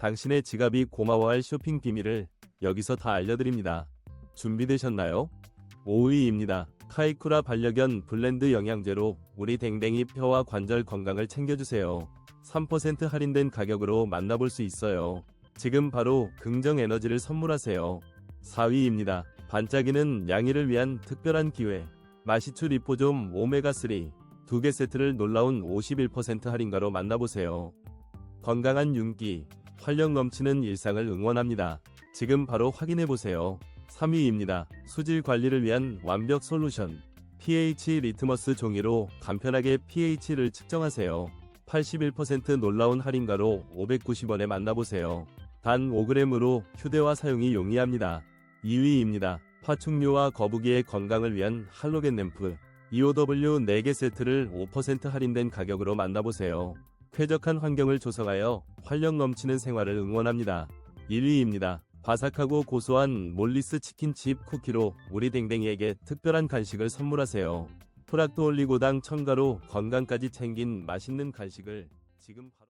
당신의 지갑이 고마워할 쇼핑 비밀을 여기서 다 알려드립니다. 준비되셨나요? 5위입니다. 카이쿠라 반려견 블렌드 영양제로 우리 댕댕이 뼈와 관절 건강을 챙겨주세요. 3% 할인된 가격으로 만나볼 수 있어요. 지금 바로 긍정 에너지를 선물하세요. 4위입니다. 반짝이는 양이를 위한 특별한 기회. 마시추 리포좀 오메가3 두 개 세트를 놀라운 51% 할인가로 만나보세요. 건강한 윤기, 활력 넘치는 일상을 응원합니다. 지금 바로 확인해 보세요. 3위입니다. 수질 관리를 위한 완벽 솔루션. pH 리트머스 종이로 간편하게 pH를 측정하세요. 81% 놀라운 할인가로 590원에 만나보세요. 단 5g으로 휴대와 사용이 용이합니다. 2위입니다. 파충류와 거북이의 건강을 위한 할로겐 램프. EOW 4개 세트를 5% 할인된 가격으로 만나보세요. 쾌적한 환경을 조성하여 활력 넘치는 생활을 응원합니다. 1위입니다. 바삭하고 고소한 몰리스 치킨칩 쿠키로 우리 댕댕이에게 특별한 간식을 선물하세요. 프락토 올리고당 첨가로 건강까지 챙긴 맛있는 간식을 지금 바로